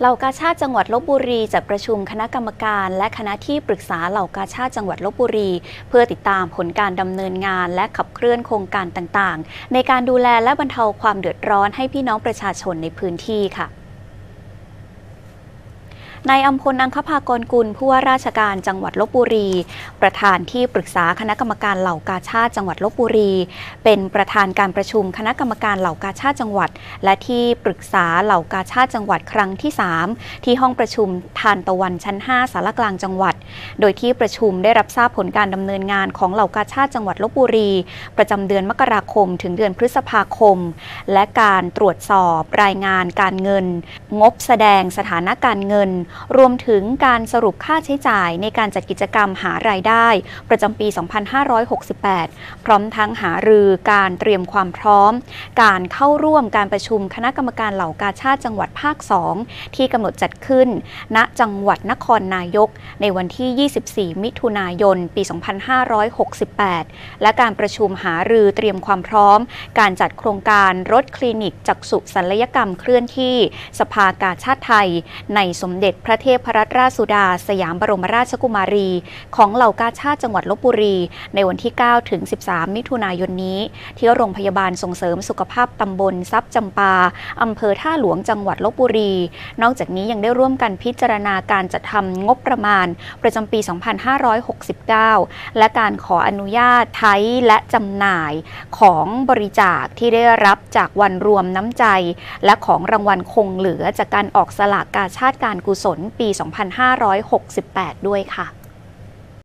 เหล่ากาชาติจังหวัดลบบุรีจัดประชุมคณะกรรมการ และคณะที่ปรึกษาเหล่ากาชาติจังหวัดลบบุรี เพื่อติดตามผลการดำเนินงาน และขับเคลื่อนโครงการต่างๆ ในการดูแลและบรรเทาความเดือดร้อนให้พี่น้องประชาชนในพื้นที่ค่ะ นายอัมพลอังคภากรกุลผู้ว่าราชการจังหวัดลบบุรี ประธานที่ปรึกษาคณะกรรมการเหล่ากาชาติจังหวัดลบบุรี เป็นประธานการประชุมคณะกรรมการเหล่ากาชาติจังหวัด และที่ปรึกษาเหล่ากาชาติจังหวัดครั้งที่ 3 ที่ห้องประชุมทานตะวันชั้น 5 สารกลางจังหวัด โดยที่ประชุมได้รับทราบผลการดำเนินงานของเหล่ากาชาติจังหวัดลบบุรี ประจำเดือนมกราคม ถึงเดือนพฤษภาคม และการตรวจสอบรายงานการเงิน งบแสดงสถานะการเงินรวมถึงการสรุปค่าใช้จ่ายในการจัดกิจกรรมหารายได้ ประจำปี 2568 พร้อมทั้งหารือการเตรียมความพร้อม การเข้าร่วมการประชุมคณะกรรมการเหล่ากาชาติจังหวัดภาค 2 ที่กำหนดจัดขึ้น ณจังหวัดนครนายก ในวันที่ 24 มิถุนายน ปี 2568 และการประชุมหารือเตรียมความพร้อม การจัดโครงการรถคลินิกจักษุศัลยกรรมเคลื่อนที่ สภากาชาติไทย ในสมเด็จพระเทพรัตนราชสุดา สยามบรมราชกุมารี ของเหล่ากาชาติจังหวัดลบบุรี ในวันที่ 9 ถึง 13 มิถุนายนนี้ ที่โรงพยาบาลส่งเสริมสุขภาพตำบลทรัพย์จำปาอำเภอท่าหลวงจังหวัดลบบุรี นอกจากนี้ยังได้ร่วมกันพิจารณาการจัดทำงบประมาณ ประจำปี 2569 และการขออนุญาตใช้และจำหน่ายของบริจาคที่ได้รับจากวันรวมน้ำใจ และของรางวัลคงเหลือจากการออกสลากกาชาติการกุศลปี 2568 ด้วยค่ะ